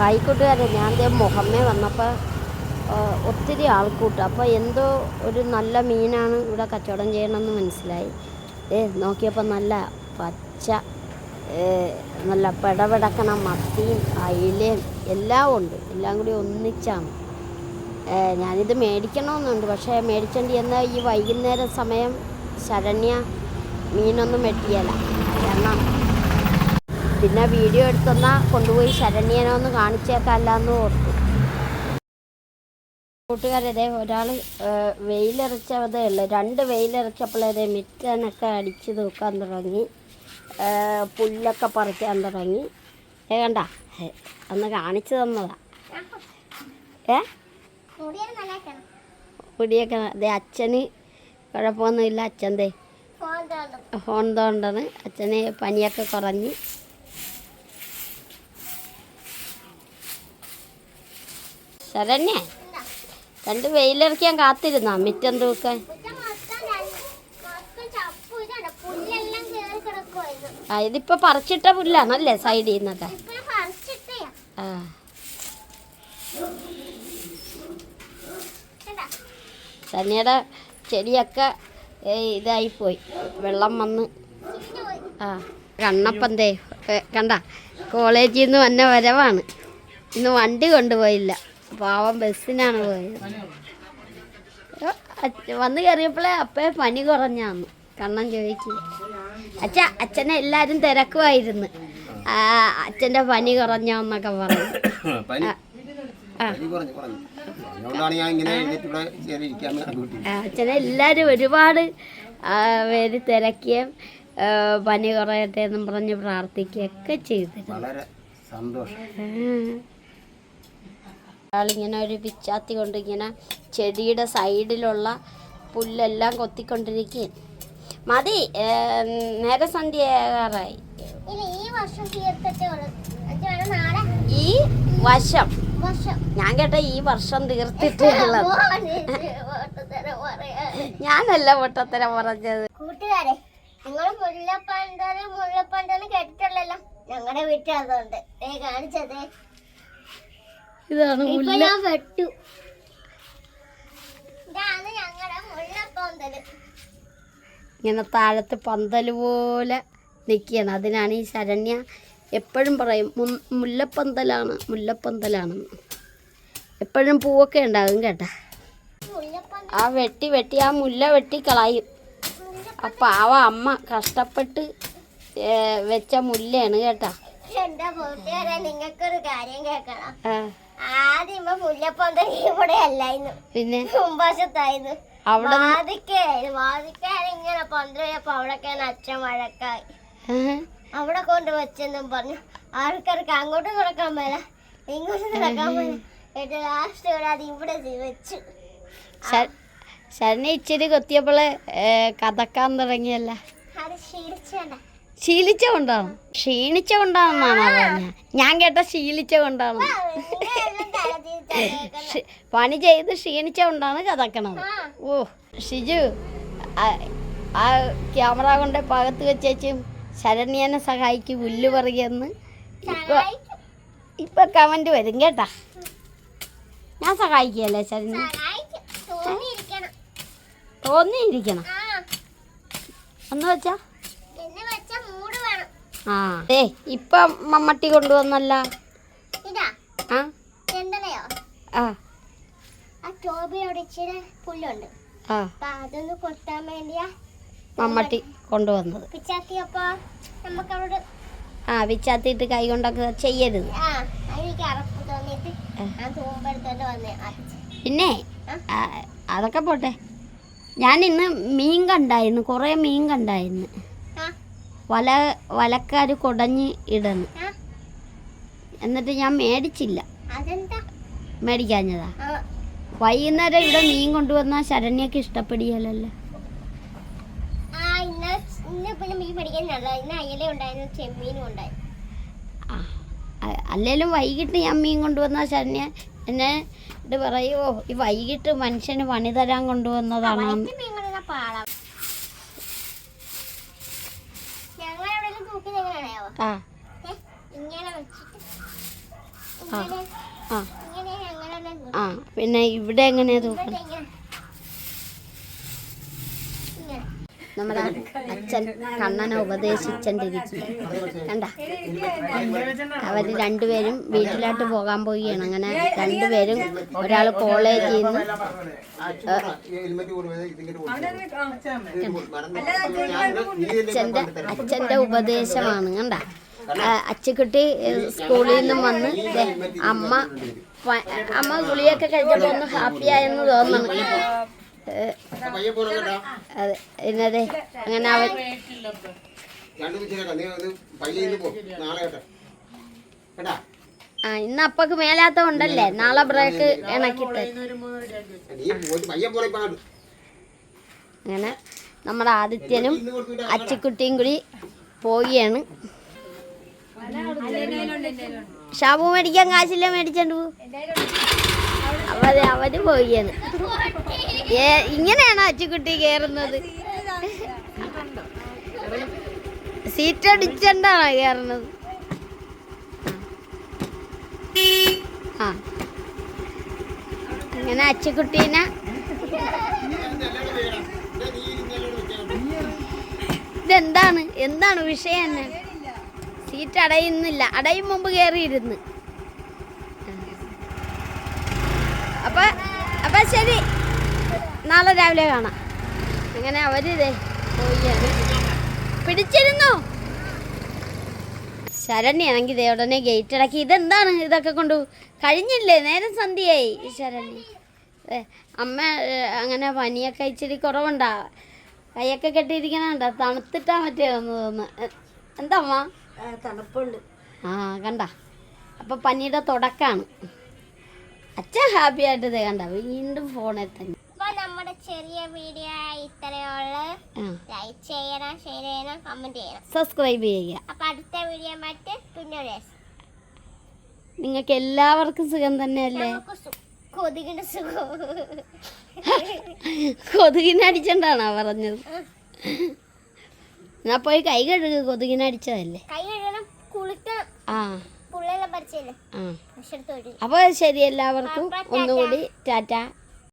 Hi കൂട്ടുകാരെ ഞാൻ ദേ മുഹമ്മേ വന്നപ്പോൾ ഒത്തിരി ആൾക്കൂട്ടം. അപ്പോൾ എന്തോ ഒരു നല്ല മീനാണ് ഇവിടെ കച്ചവടം ചെയ്യണമെന്ന് മനസ്സിലായി. ഏ നോക്കിയപ്പോൾ നല്ല പച്ച നല്ല പെടപെടക്കണ മത്തിയും അയിലയും എല്ലാം ഉണ്ട്. എല്ലാം കൂടി ഒന്നിച്ചാണ്. ഞാനിത് മേടിക്കണമെന്നുണ്ട്. പക്ഷേ മേടിച്ചേണ്ടി എന്നാൽ ഈ വൈകുന്നേരം സമയം ശരണ്യ മീനൊന്നും വെട്ടിയല്ല കാരണം പിന്നെ വീഡിയോ എടുത്തെന്നാ കൊണ്ടുപോയി ശരണ്യനെ ഒന്ന് കാണിച്ചേക്കല്ലാന്ന് ഓർത്തു. കൂട്ടുകാരതേ ഒരാൾ വെയിലിറച്ചതേ ഉള്ളു. രണ്ട് വെയിലിറച്ചപ്പോഴേ മിറ്റനൊക്കെ അടിച്ച് തൂക്കാൻ തുടങ്ങി. പുല്ലൊക്കെ പറിക്കാൻ തുടങ്ങി. ഏ കണ്ട അന്ന് കാണിച്ചു തന്നതാ. ഏ? മുടിയൊക്കെ അതെ അച്ഛന് കുഴപ്പമൊന്നുമില്ല. അച്ഛന്റെ ഫോൺ തോണ്ടാണ്. അച്ഛന് പനിയൊക്കെ കുറഞ്ഞ്. ശരണ്യ? രണ്ട് വെയിലിറക്കിയാൻ കാത്തിരുന്നാ? മിറ്റം തൂക്കാൻ. ആ ഇതിപ്പോ പറിച്ചിട്ട പുല്ലാണല്ലേ സൈഡിൽ നിന്നൊക്കെ? ആ. ശരണ്യയുടെ ചെടിയൊക്കെ ഇതായിപ്പോയി. വെള്ളം വന്ന്. പോയി ആ. കണ്ണപ്പന്തേ കണ്ട? കോളേജിൽ നിന്ന് വന്ന വരവാണ്. ഇന്ന് വണ്ടി കൊണ്ടുപോയില്ല. പാവം ബസ്സിനാണ് പോയത്. വന്ന് കയറിയപ്പോഴേ അപ്പേ പനി കുറഞ്ഞാന്ന്. കണ്ണൻ ചോദിക്കും അച്ഛ അച്ഛനെ എല്ലാവരും തിരക്കുമായിരുന്നു. അച്ഛന്റെ പനി കുറഞ്ഞോന്നൊക്കെ പറഞ്ഞു. അച്ഛനെ എല്ലാവരും ഒരുപാട് പേര് തിരക്കുകയും പനി കുറയട്ടെ എന്നും പറഞ്ഞ് പ്രാർത്ഥിക്കുകയൊക്കെ ചെയ്തു വളരെ സന്തോഷം. ആളിങ്ങനെ ഒരു പിച്ചാത്തി കൊണ്ട് ഇങ്ങനെ ചെടിയുടെ സൈഡിലുള്ള പുല്ലെല്ലാം കൊത്തിക്കൊണ്ടിരിക്കുകയും മതി ഏ, നേരെ സന്ധ്യയാകാറായി ഈ വശം ഞാൻ കേട്ട ഈ വർഷം തീർത്തിട്ടുള്ളത് ഞാനല്ല പൊട്ടത്തരം പറഞ്ഞത്. കൂട്ടുകാരെ നിങ്ങൾ കേട്ടിട്ടുള്ളല്ലോ ഞങ്ങളുടെ വീട്ടിൽ അതുകൊണ്ട് കാണിച്ചതേ. ഇതാണ് മുല്ല. വെട്ടു. ഇതാണ് ഞങ്ങളുടെ മുല്ലപ്പന്തൽ ഇങ്ങനെ താഴത്ത് പന്തൽ പോലെ നിൽക്കുകയാണ് അതിനാണ് ഈ ശരണ്യ എപ്പോഴും പറയും മുല്ലപ്പന്തലാണ് മുല്ലപ്പന്തലാണ്. എപ്പോഴും പൂവൊക്കെ ഉണ്ടാകും കേട്ടാ. ആ വെട്ടി വെട്ടി ആ മുല്ല വെട്ടി കളയും. ആ പാവ അമ്മ കഷ്ടപ്പെട്ട് വെച്ച മുല്ലയാണ് കേട്ടാ. കൂട്ടുകാരെ നിങ്ങൾക്കൊരു കാര്യം കേൾക്കണം. പിന്നെ? മുമ്പശത്തായിരുന്നു. അവിടെ ഇങ്ങനെ പന്തലപ്പോ അവിടൊക്കെയാണ് അച്ഛൻ വഴക്കായി. അവിടെ കൊണ്ട് വെച്ചെന്നും പറഞ്ഞു. ആൾക്കാർക്ക് അങ്ങോട്ട് നടക്കാൻ മേല ഇങ്ങോട്ട് നടക്കാൻ മേല. എന്നിട്ട് ലാസ്റ്റ് ഇവിടെ അത് ഇവിടെ വെച്ചു. ശരണ ഇച്ചിരി കൊത്തിയപ്പോൾ കഥക്കാൻ തുടങ്ങിയല്ല. അത് ശീലിച്ചേണ്ട. ശീലിച്ച കൊണ്ടാണ് ക്ഷീണിച്ച കൊണ്ടാണെന്നാണ് പറഞ്ഞത് ഞാൻ കേട്ട ശീലിച്ച കൊണ്ടാണ് പണി ചെയ്ത് ക്ഷീണിച്ച കൊണ്ടാണ് കഥക്കണത് ഓ ഷിജു ആ- ക്യാമറ കൊണ്ട് പകത്ത് വെച്ചേച്ചും ശരണ്യനെ സഹായിക്കും പുല്ല് പറയുമെന്ന് ഇപ്പൊ ഇപ്പൊ കമന്റ് വരും കേട്ടാ. ഞാൻ സഹായിക്കല്ലേ ശരണ്യ? തോന്നിയിരിക്കണം. എന്ന് വെച്ചാ എന്ന് വെച്ച മൂട് വേണം ആ ഏ ഇപ്പം മമ്മട്ടി കൊണ്ടുവന്നല്ല. ഇതാ. ആ? എന്തലയോ ആ. ആ ടോബിയോട് ഇച്ചിരി പുല്ലുണ്ട്. ആ. അപ്പൊ അതൊന്ന് കൊത്താൻ വേണ്ടിയാ മമ്മട്ടി കൊണ്ടുവന്നത്. ആ വിച്ചാത്തിട്ട് കൈ കൊണ്ടൊക്കെ ചെയ്യരുത്. ആ എനിക്ക് അറപ്പ് തോന്നിയിട്ട് ഞാൻ തൂമ്പെടുത്തോണ്ട് വന്നേ പിന്നെ അതൊക്കെ പോട്ടെ. ഞാൻ ഇന്ന് മീൻ കണ്ടായിരുന്നു കുറേ മീൻ കണ്ടായിരുന്നു. വല വലക്കാർ കുടഞ്ഞ് ഇടണം. എന്നിട്ട് ഞാൻ മേടിച്ചില്ല. മേടിക്കാഞ്ഞതാ. വൈകുന്നേരം ഇവിടെ മീൻ കൊണ്ടുവന്നാൽ ശരണ്യക്ക് ഇഷ്ടപ്പെടിയല്ലോ ആ ഇന്ന് ഇന്ന് പിന്നെ മീൻ പഠിക്കാനുള്ള ഇന്ന് അയല ഉണ്ടായിരുന്നു ചെമ്മീനും ഉണ്ടായിരുന്നു. അല്ലേലും വൈകിട്ട് ഞാൻ മീൻ കൊണ്ടുവന്ന ശരണ്യ എന്നെ ഇത് പറയുമോ ഈ വൈകിട്ട് മനുഷ്യന് പണി തരാൻ കൊണ്ടുവന്നതാണ്? ആ. പിന്നെ ഇവിടെ എങ്ങനെയാ തൂക്കണം ഇങ്ങനെ ഇങ്ങനെ നമ്മുടെ അച്ഛൻ കണ്ണനെ ഉപദേശിച്ചോണ്ടിരിക്കും കണ്ട? അവർ രണ്ടുപേരും വീട്ടിലോട്ട് പോകാൻ പോവുകയാണ്. അങ്ങനെ രണ്ടുപേരും ഒരാൾ കോളേജിൽ നിന്ന് അച്ഛന്റെ അച്ഛന്റെ ഉപദേശമാണ്. കണ്ട? അച്ചുകുട്ടി സ്കൂളിൽ നിന്നും വന്ന് അമ്മ അമ്മ ഗുളിയൊക്കെ കഴിച്ചപ്പോൾ ഒന്ന് ഹാപ്പിയായെന്ന് തോന്നണം അതെ അങ്ങനെ അവൻ ആ ഇന്ന് അപ്പക്ക് മേലാത്ത ഉണ്ടല്ലേ നാളെ ബ്രേക്ക് ഇണക്കിട്ട്. അങ്ങനെ നമ്മുടെ ആദിത്യനും അച്ചിക്കുട്ടിയും കൂടി പോവുകയാണ്. ഷാബു മേടിക്കാൻ കാശില്ല മേടിച്ചോണ്ട് പോ. അവർ അവർ പോവുകയാണ്. ഇങ്ങനെയാണോ അച്ചുകുട്ടി കേറുന്നത്. സീറ്റ് അടിച്ചാണ് കേറുന്നത്. ആ. അങ്ങനെ അച്ചുകുട്ടീനെ ഇതെന്താണ്? എന്താണ് വിഷയം തന്നെ സീറ്റ് അടയുന്നില്ല. അടയും മുമ്പ് കയറിയിരുന്ന് അപ്പൊ അപ്പൊ ശരി. നാളെ രാവിലെ കാണാം. അങ്ങനെ അവരിതേ പോയി. പിടിച്ചിരുന്നു. ശരണ്യാണെങ്കിൽ ഇതേ ഉടനെ ഗേറ്റ് ഇടക്കി ഇതെന്താണ് ഇതൊക്കെ കൊണ്ട് കഴിഞ്ഞില്ലേ? നേരം സന്ധ്യയായി. ശരണ്യ. അമ്മ അങ്ങനെ പനിയൊക്കെ ഇച്ചിരി കുറവുണ്ടാ. കൈയൊക്കെ കെട്ടിയിരിക്കണുണ്ട. തണുത്തിട്ടാ മറ്റേ തോന്നുന്നു. എന്താ അമ്മ തണുപ്പുണ്ട്. ആ കണ്ട. അപ്പൊ പനിയുടെ തുടക്കാണ്. അച്ഛൻ ഹാപ്പി ആയിട്ട് കണ്ട. വീണ്ടും ഫോണിൽ തന്നെ. അപ്പൊ നമ്മുടെ ചെറിയ വീഡിയോ ഇത്രയുള്ള ലൈക്ക് ചെയ്യണം ഷെയർ ചെയ്യണം കമന്റ് ചെയ്യണം. സബ്സ്ക്രൈബ് ചെയ്യുക. അപ്പൊ അടുത്ത വീഡിയോ മറ്റ് പിന്നെ നിങ്ങൾക്ക് എല്ലാവർക്കും സുഖം തന്നെയല്ലേ? കൊതുകിന്റെ സുഖം. കൊതുകിനെ അടിച്ചോണ്ടാണോ പറഞ്ഞത്? ഞാൻ പോയി കൈ കഴുകുക കൊതുകിനടിച്ചതല്ലേ കൈ കഴുകണം കുളിക്കണം. ആ. അപ്പോൾ ശരി എല്ലാവർക്കും. ഒന്നുകൂടി ടാറ്റ.